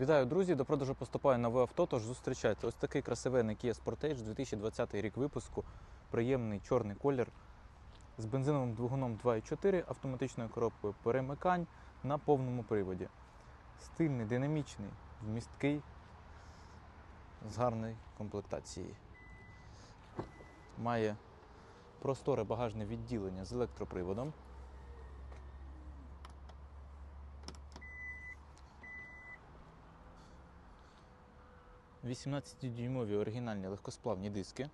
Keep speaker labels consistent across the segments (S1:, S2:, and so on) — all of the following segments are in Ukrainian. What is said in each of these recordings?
S1: Вітаю, друзі! До продажу поступає нове авто, тож зустрічайте. Ось такий красивенний Kia Sportage, 2020 рік випуску. Приємний чорний колір з бензиновим двигуном 2.4, автоматичною коробкою перемикань на повному приводі. Стильний, динамічний, вмісткий, з гарною комплектацією. Має просторе багажне відділення з електроприводом. – 18-дюймові оригінальні легкосплавні диски.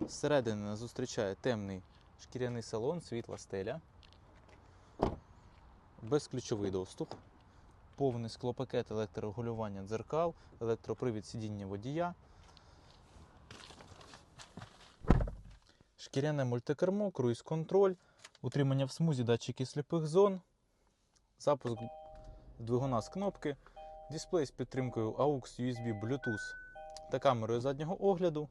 S1: Зсередини нас зустрічає темний шкіряний салон, світла стеля, безключовий доступ, повний склопакет електрорегулювання дзеркал, електропривід сидіння водія, шкіряне мультикермо, круїз-контроль, утримання в смузі датчики сліпих зон, запуск двигуна з кнопки, дисплей з підтримкою AUX, USB, Bluetooth та камерою заднього огляду.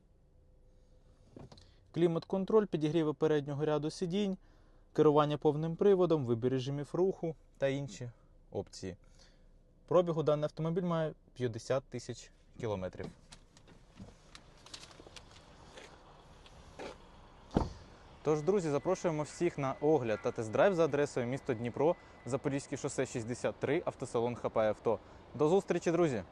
S1: Клімат-контроль, підігріви переднього ряду сидінь, керування повним приводом, вибір режимів руху та інші опції. Пробігу даний автомобіль має 50 тисяч кілометрів. Тож, друзі, запрошуємо всіх на огляд та тест-драйв за адресою місто Дніпро, Запорізьке шосе 63, автосалон ХП Авто. До зустрічі, друзі!